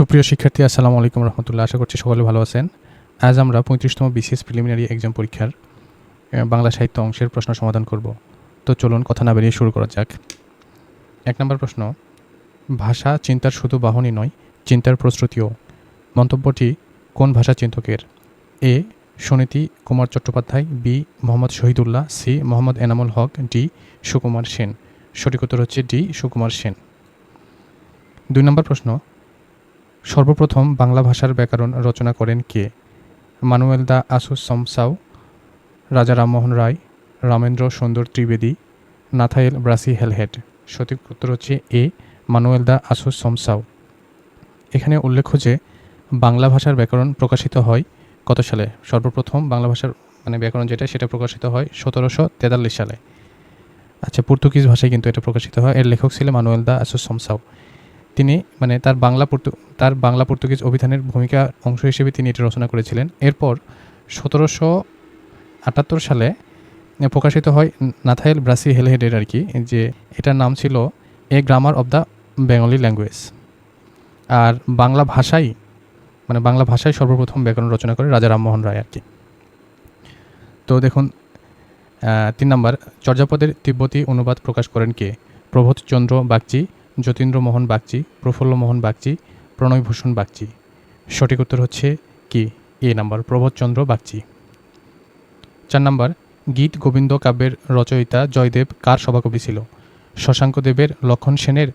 সুপ্রিয় শিক্ষার্থী, আসসালামু আলাইকুম রহমতুল্লাহ। আশা করছি সকলে ভালো আছেন। আজ আমরা পঁয়ত্রিশতম বিসিএস প্রিলিমিনারি এক্সাম পরীক্ষার বাংলা সাহিত্য অংশের প্রশ্ন সমাধান করব। তো চলুন কথা না বেরিয়ে শুরু করা যাক। এক নম্বর প্রশ্ন, ভাষা চিন্তার শুধু বাহনই নয়, চিন্তার প্রস্তুতিও। মন্তব্যটি কোন ভাষা চিন্তকের? A, Suniti Kumar Chattopadhyay, B, Muhammad Shahidullah, C, Muhammad Enamul Haque, D, Sukumar Sen. সঠিক উত্তর হচ্ছে ডি, সুকুমার সেন। দুই নম্বর প্রশ্ন সর্বপ্রথম বাংলা ভাষার ব্যাকরণ রচনা করেন কে? মানুয়েল দা আসুস সমসাও রাজা রামমোহন রায়, রামেন্দ্র সুন্দর ত্রিবেদী নাথায়েল ব্রাসি হেলহেড সঠিক উত্তর হচ্ছে এ, মানুয়েল দা আসুস সমসাও এখানে উল্লেখ্য যে, বাংলা ভাষার ব্যাকরণ প্রকাশিত হয় কত সালে? সর্বপ্রথম বাংলা ভাষার মানে ব্যাকরণ যেটা, সেটা প্রকাশিত হয় সতেরোশো তেতাল্লিশ সালে। আচ্ছা পর্তুগিজ ভাষায় কিন্তু এটা প্রকাশিত হয়। এর লেখক ছিলেন মানুয়েল দা আসুস সমসাও তিনি মানে তার বাংলা পর্তু, তার বাংলা পর্তুগিজ অভিধানের ভূমিকা অংশ হিসেবে তিনি এটি রচনা করেছিলেন। এরপর সতেরোশো আটাত্তর সালে প্রকাশিত হয় নাথাইল ব্রাসি হেলহেডের আর কি, যে এটার নাম ছিল a grammar of the Bengali language আর বাংলা ভাষাই মানে বাংলা ভাষায় সর্বপ্রথম ব্যাকরণ রচনা করে রাজা রামমোহন রায় আর কি। তো দেখুন তিন নম্বর, চর্যাপদের তিব্বতী অনুবাদ প্রকাশ করেন কে? প্রবোধচন্দ্র বাগচি যতীন্দ্র মোহন বাগচি, প্রফুল্ল মোহন বাগচি প্রণয়ভূষণ বাগচি। সঠিক উত্তর হচ্ছে কি? A number Prabodhchandra Bagchi. চার নাম্বার, গীত গোবিন্দ কাব্যের রচয়িতা জয়দেব কার সভাকবি ছিল? শশাঙ্ক দেবের লক্ষণ সেনের,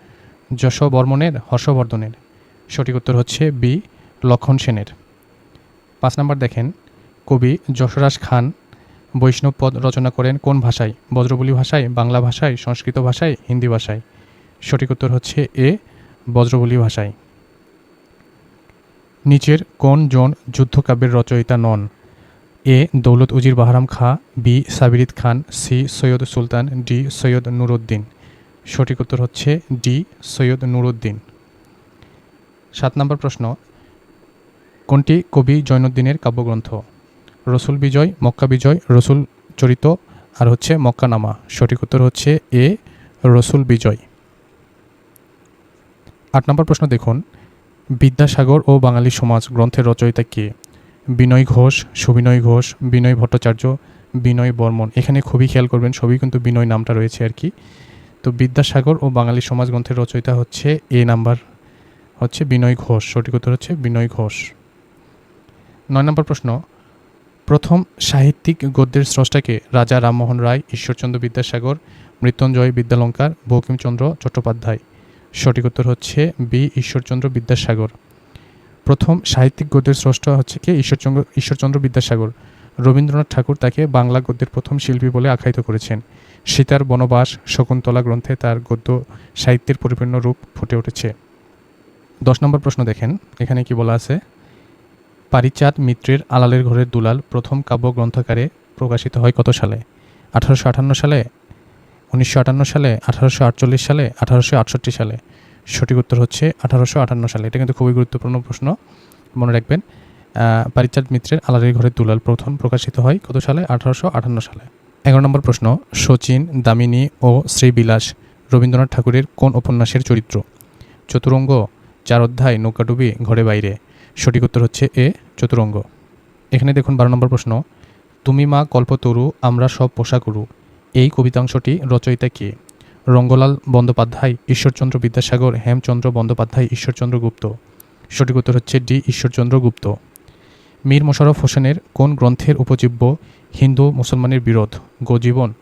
যশ বর্মনের, হর্ষবর্ধনের। সঠিক উত্তর হচ্ছে বি, লক্ষণ সেনের। পাঁচ নাম্বার দেখেন, কবি যশরাজ খান বৈষ্ণব পদ রচনা করেন কোন ভাষায়? বজ্রবলি ভাষায়, বাংলা ভাষায়, সংস্কৃত ভাষায়, হিন্দি ভাষায়। সঠিক উত্তর হচ্ছে এ, বজ্রবলী ভাষায়। নিচের কোন জন যুদ্ধকাব্যের রচয়িতা নন? A, Daulat Uzir Bahram Khan, B, Sabirid Khan, C, Syed Sultan, D, Syed Nuruddin. সঠিক উত্তর হচ্ছে ডি, সৈয়দ নুরুদ্দিন। সাত নম্বর প্রশ্ন, কোনটি কবি জৈনুদ্দিনের কাব্যগ্রন্থ? রসুল বিজয়, মক্কা বিজয়, রসুল চরিত, আর হচ্ছে মক্কানামা। সঠিক উত্তর হচ্ছে এ, রসুল বিজয়। আট নম্বর প্রশ্ন দেখুন। বিদ্যাসাগর ও বাঙালি সমাজ গ্রন্থের রচয়িতা কে? বিনয় ঘোষ, সুবিনয় ঘোষ, বিনয় ভট্টাচার্য, বিনয় বর্মন। এখানে খুবই খেয়াল করবেন, সবই কিন্তু বিনয় নামটা রয়েছে আর কি। তো বিদ্যাসাগর ও বাঙালি সমাজ গ্রন্থের রচয়িতা হচ্ছে এ নাম্বার, হচ্ছে বিনয় ঘোষ। সঠিক উত্তর হচ্ছে বিনয় ঘোষ। নয় নম্বর প্রশ্ন, প্রথম সাহিত্যিক গদ্যের স্রষ্টাকে রাজা রামমোহন রায়, ঈশ্বরচন্দ্র বিদ্যাসাগর, মৃত্যুঞ্জয় বিদ্যালঙ্কার, বঙ্কিমচন্দ্র চট্টোপাধ্যায়। সঠিক উত্তর হচ্ছে বি ঈশ্বরচন্দ্র বিদ্যাসাগর। প্রথম সাহিত্যিক গদ্যের স্রষ্টা হচ্ছে কি? ঈশ্বরচন্দ্র ঈশ্বরচন্দ্র বিদ্যাসাগর। রবীন্দ্রনাথ ঠাকুর তাকে বাংলা গদ্যের প্রথম শিল্পী বলে আখ্যায়িত করেছেন। সীতার বনবাস, শকুন্তলা গ্রন্থে তার গদ্য সাহিত্যের পরিপূর্ণ রূপ ফুটে উঠেছে। দশ নম্বর প্রশ্ন দেখেন। এখানে কি বলা আছে? পারিচাঁদ মিত্রের আলালের ঘরের দুলাল প্রথম কাব্য গ্রন্থকারে প্রকাশিত হয় কত সালে? আঠারোশো আটান্ন সালে উনিশশো আটান্ন সালে আঠারোশো আটচল্লিশ সালে আঠারোশো আটষট্টি সালে? সঠিক উত্তর হচ্ছে আঠারোশো আটান্ন সালে। এটা কিন্তু খুবই গুরুত্বপূর্ণ প্রশ্ন। মনে রাখবেন আহ, পারিচাঁদ মিত্রের আলালের ঘরের দুলাল প্রথম প্রকাশিত হয় কত সালে? আঠারোশো আটান্ন সালে। এগারো নম্বর প্রশ্ন শচীন দামিনী ও শ্রীবিলাস রবীন্দ্রনাথ ঠাকুরের কোন উপন্যাসের চরিত্র? চতুরঙ্গ চার অধ্যায় নৌকাডুবি ঘরে বাইরে। সঠিক উত্তর হচ্ছে এ চতুরঙ্গ। এখানে দেখুন বারো নম্বর প্রশ্ন তুমি মা কল্পতরু আমরা সব পোষাকুরু এই কবিতাংশটি রচয়িতা কে? রঙ্গলাল বন্দ্যোপাধ্যায়, ঈশ্বরচন্দ্র বিদ্যাসাগর, হেমচন্দ্র বন্দ্যোপাধ্যায়, ঈশ্বরচন্দ্র গুপ্ত। সঠিক উত্তর হচ্ছে ডি, ঈশ্বরচন্দ্র গুপ্ত। মীর মোশাররফ হোসেনের কোন গ্রন্থের উপজীব্য হিন্দু মুসলমানের বিরোধ? গোজীবন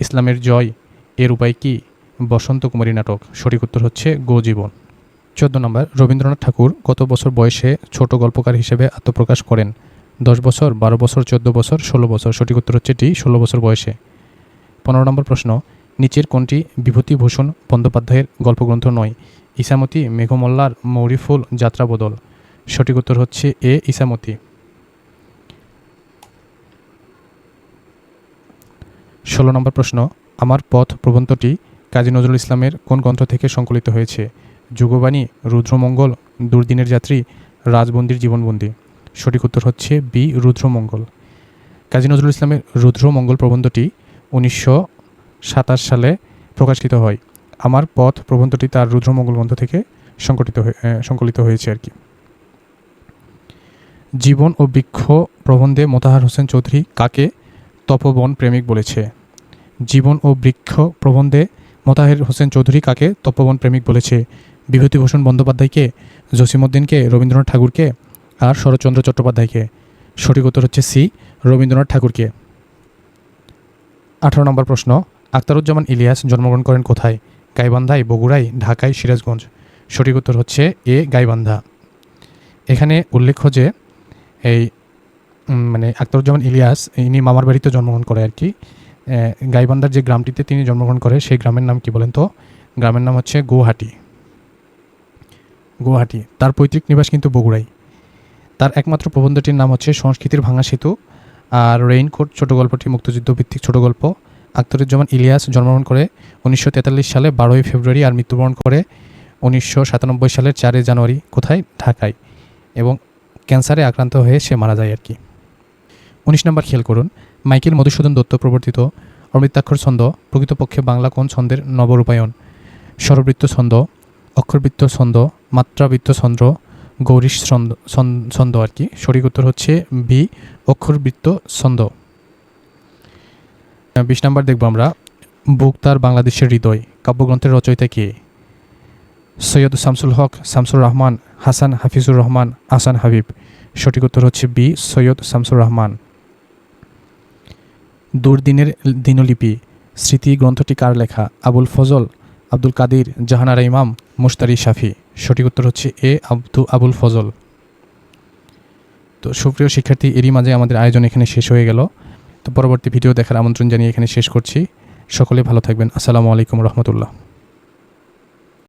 ইসলামের জয়, এর উপায় কি? বসন্ত কুমারী নাটক। সঠিক উত্তর হচ্ছে গোজীবন চোদ্দ নম্বর, রবীন্দ্রনাথ ঠাকুর কত বছর বয়সে ছোট গল্পকার হিসেবে আত্মপ্রকাশ করেন? দশ বছর, বারো বছর, চোদ্দ বছর, ষোলো বছর। সঠিক উত্তর হচ্ছে ডি, ষোলো বছর বয়সে। পনেরো নম্বর প্রশ্ন, নিচের কোনটি বিভূতিভূষণ বন্দ্যোপাধ্যায়ের গল্পগ্রন্থ নয়? ইসামতি, মেঘমল্লার মৌরিফুল যাত্রা বদল। সঠিক উত্তর হচ্ছে এ, ইসামতি। ষোলো নম্বর প্রশ্ন, আমার পথ প্রবন্ধটি কাজী নজরুল ইসলামের কোন গ্রন্থ থেকে সংকলিত হয়েছে? যুগবাণী, রুদ্রমঙ্গল, দুর্দিনের যাত্রী, রাজবন্দির জীবনবন্দি। সঠিক উত্তর হচ্ছে বি, রুদ্রমঙ্গল। কাজী নজরুল ইসলামের রুদ্রমঙ্গল প্রবন্ধটি উনিশশো সাতাশ সালে প্রকাশিত হয়। আমার পথ প্রবন্ধটি তার রুদ্রমঙ্গল গ্রন্থ থেকে সংকটিত সংকলিত হয়েছে আর কি। জীবন ও বৃক্ষ প্রবন্ধে মোতাহার হোসেন চৌধুরী কাকে তপবন প্রেমিক বলেছে? জীবন ও বৃক্ষ প্রবন্ধে মোতাহের হোসেন চৌধুরী কাকে তপবন প্রেমিক বলেছে? বিভূতিভূষণ বন্দ্যোপাধ্যায়কে, জসিমউদ্দিনকে, রবীন্দ্রনাথ ঠাকুরকে আর শরৎচন্দ্র চট্টোপাধ্যায়কে। সঠিক উত্তর হচ্ছে সি, রবীন্দ্রনাথ ঠাকুরকে। আঠারো নম্বর প্রশ্ন, আখতারুজ্জামান ইলিয়াস জন্মগ্রহণ করেন কোথায়? গাইবান্ধায়, বগুড়ায়, ঢাকায়, সিরাজগঞ্জ। সঠিক উত্তর হচ্ছে এ, গাইবান্ধা। এখানে উল্লেখ্য যে, এই মানে আখতারুজ্জামান ইলিয়াস, ইনি মামার বাড়িতে জন্মগ্রহণ করে আর কি। গাইবান্ধার যে গ্রামটিতে তিনি জন্মগ্রহণ করে, সেই গ্রামের নাম কি বলেন তো? গ্রামের নাম হচ্ছে গুয়াহাটি। গুয়াহাটি। তার পৈতৃক নিবাস কিন্তু বগুড়াই। তার একমাত্র প্রবন্ধটির নাম হচ্ছে সংস্কৃতির ভাঙা সেতু। আর রেইনকোট ছোট গল্পটি মুক্তিযুদ্ধ ভিত্তিক ছোট গল্প। আখতারুজ্জামান ইলিয়াস জন্মগ্রহণ করে উনিশশো তেতাল্লিশ সালে বারোই ফেব্রুয়ারি আর মৃত্যুবরণ করে উনিশশো সাতানব্বই সালের চারই জানুয়ারি কোথায়? ঢাকায়। এবং ক্যান্সারে আক্রান্ত হয়ে সে মারা যায় আর কি। উনিশ নম্বর খেয়াল করুন, মাইকেল মধুসূদন দত্ত প্রবর্তিত অমৃতাক্ষর ছন্দ, প্রকৃতপক্ষে বাংলা কোন ছন্দের নবরূপায়ণ? স্বরবৃত্ত ছন্দ, অক্ষরবৃত্ত ছন্দ, মাত্রাবৃত্ত ছন্দ গৌরীশ ছন্দ ছন্দ আর কি। সঠিক উত্তর হচ্ছে বি অক্ষরবৃত্ত ছন্দ। বিশ নাম্বার দেখব আমরা। বুক তার বাংলাদেশের হৃদয়, কাব্যগ্রন্থের রচয়িতা কে? সৈয়দ শামসুল হক, শামসুর রহমান, হাসান হাফিজুর রহমান আসান হাবিব। সঠিক উত্তর হচ্ছে বি সৈয়দ শামসুর রহমান। দুর্দিনের দিনলিপি, স্মৃতি গ্রন্থটি কার লেখা? আবুল ফজল আব্দুল কাদির, জাহানারা ইমাম মুস্তারি শাফি। সঠিক উত্তর হচ্ছে এ, আব্দু আবুল ফজল। তো সুপ্রিয় শিক্ষার্থী, এরই মাঝে আমাদের আয়োজন এখানে শেষ হয়ে গেল। তো পরবর্তী ভিডিও দেখার আমন্ত্রণ জানিয়ে এখানে শেষ করছি। সকলে ভালো থাকবেন। আসসালামু আলাইকুম রহমতুল্লাহ।